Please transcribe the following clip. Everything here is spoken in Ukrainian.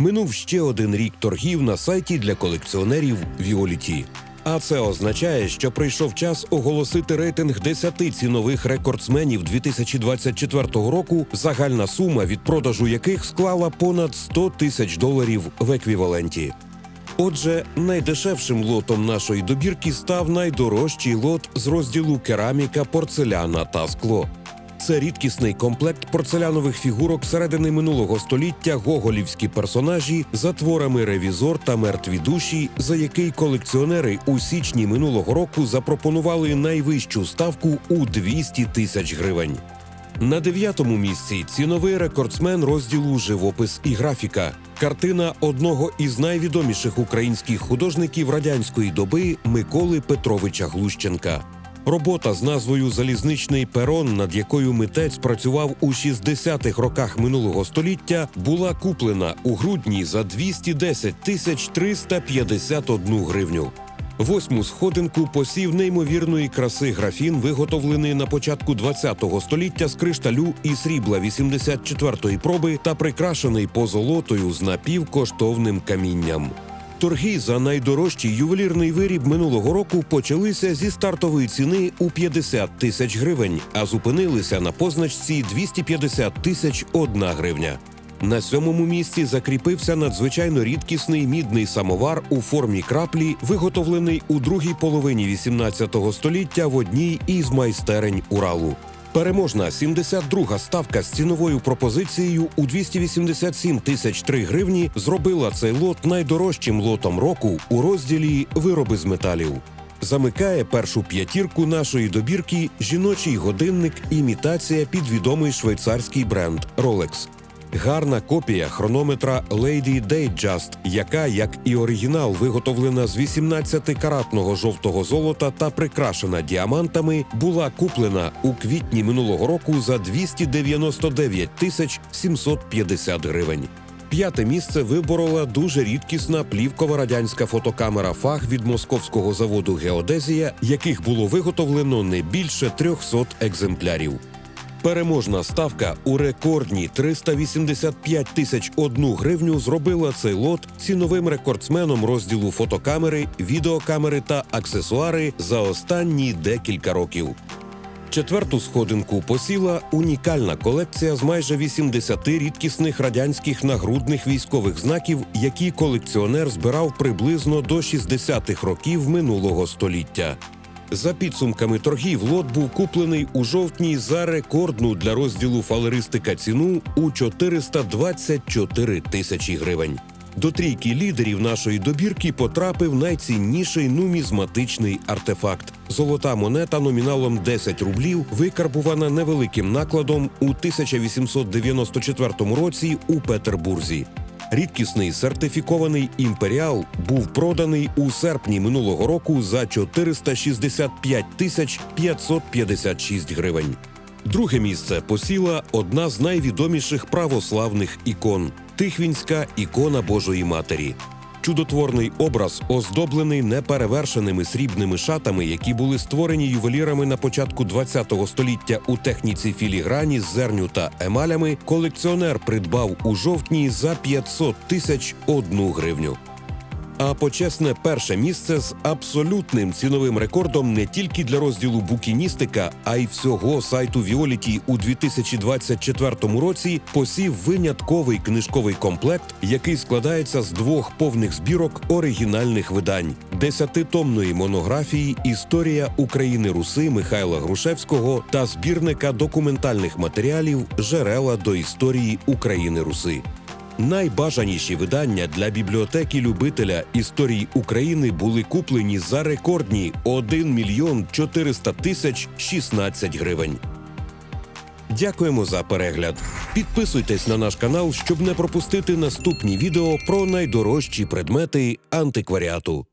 Минув ще один рік торгів на сайті для колекціонерів Віоліті. А це означає, що прийшов час оголосити рейтинг 10 цінових рекордсменів 2024 року, загальна сума від продажу яких склала понад 100 тисяч доларів в еквіваленті. Отже, найдешевшим лотом нашої добірки став найдорожчий лот з розділу кераміка, порцеляна та скло. Це рідкісний комплект порцелянових фігурок середини минулого століття гоголівські персонажі за творами ревізор та мертві душі, за який колекціонери у січні минулого року запропонували найвищу ставку у 200 тисяч гривень. На дев'ятому місці ціновий рекордсмен розділу живопис і графіка. Картина одного із найвідоміших українських художників радянської доби Миколи Петровича Глущенка. Робота з назвою Залізничний перон, над якою митець працював у 60-х роках минулого століття, була куплена у грудні за 210 тисяч 351 гривню. Восьму сходинку посів неймовірної краси графін, виготовлений на початку ХХ століття з кришталю і срібла 84-ї проби та прикрашений позолотою з напівкоштовним камінням. Торги за найдорожчий ювелірний виріб минулого року почалися зі стартової ціни у 50 тисяч гривень, а зупинилися на позначці 250 тисяч 1 гривня. На сьомому місці закріпився надзвичайно рідкісний мідний самовар у формі краплі, виготовлений у другій половині 18 століття в одній із майстерень Уралу. Переможна 72-га ставка з ціновою пропозицією у 287 тисяч 3 гривні зробила цей лот найдорожчим лотом року у розділі Вироби з металів. Замикає першу п'ятірку нашої добірки жіночий годинник імітація під відомий швейцарський бренд Rolex. Гарна копія хронометра Lady Datejust, яка, як і оригінал, виготовлена з 18-каратного жовтого золота та прикрашена діамантами, була куплена у квітні минулого року за 299 тисяч 750 гривень. П'яте місце виборола дуже рідкісна плівкова радянська фотокамера фаг від московського заводу Геодезія, яких було виготовлено не більше 300 екземплярів. Переможна ставка у рекордні 385 тисяч одну гривню зробила цей лот ціновим рекордсменом розділу фотокамери, відеокамери та аксесуари за останні декілька років. Четверту сходинку посіла унікальна колекція з майже 80 рідкісних радянських нагрудних військових знаків, які колекціонер збирав приблизно до 60-х років минулого століття. За підсумками торгів, лот був куплений у жовтні за рекордну для розділу фалеристика ціну у 424 тисячі гривень. До трійки лідерів нашої добірки потрапив найцінніший нумізматичний артефакт золота монета номіналом 10 рублів, викарбувана невеликим накладом у 1894 році у Петербурзі. Рідкісний сертифікований імперіал був проданий у серпні минулого року за 465 тисяч 556 гривень. Друге місце посіла одна з найвідоміших православних ікон Тихвінська ікона Божої Матері. Чудотворний образ оздоблений неперевершеними срібними шатами, які були створені ювелірами на початку ХХ століття у техніці філіграні з зерню та емалями. Колекціонер придбав у жовтні за 500 тисяч одну гривню. А почесне перше місце з абсолютним ціновим рекордом не тільки для розділу букіністика, а й всього сайту Віоліті у 2024 році посів винятковий книжковий комплект, який складається з двох повних збірок оригінальних видань: десятитомної монографії Історія України Руси Михайла Грушевського та збірника документальних матеріалів Жерела до історії України Руси. Найбажаніші видання для бібліотеки любителя історії України були куплені за рекордні 1 мільйон 400 тисяч 16 гривень. Дякуємо за перегляд. Підписуйтесь на наш канал, щоб не пропустити наступні відео про найдорожчі предмети антикваріату.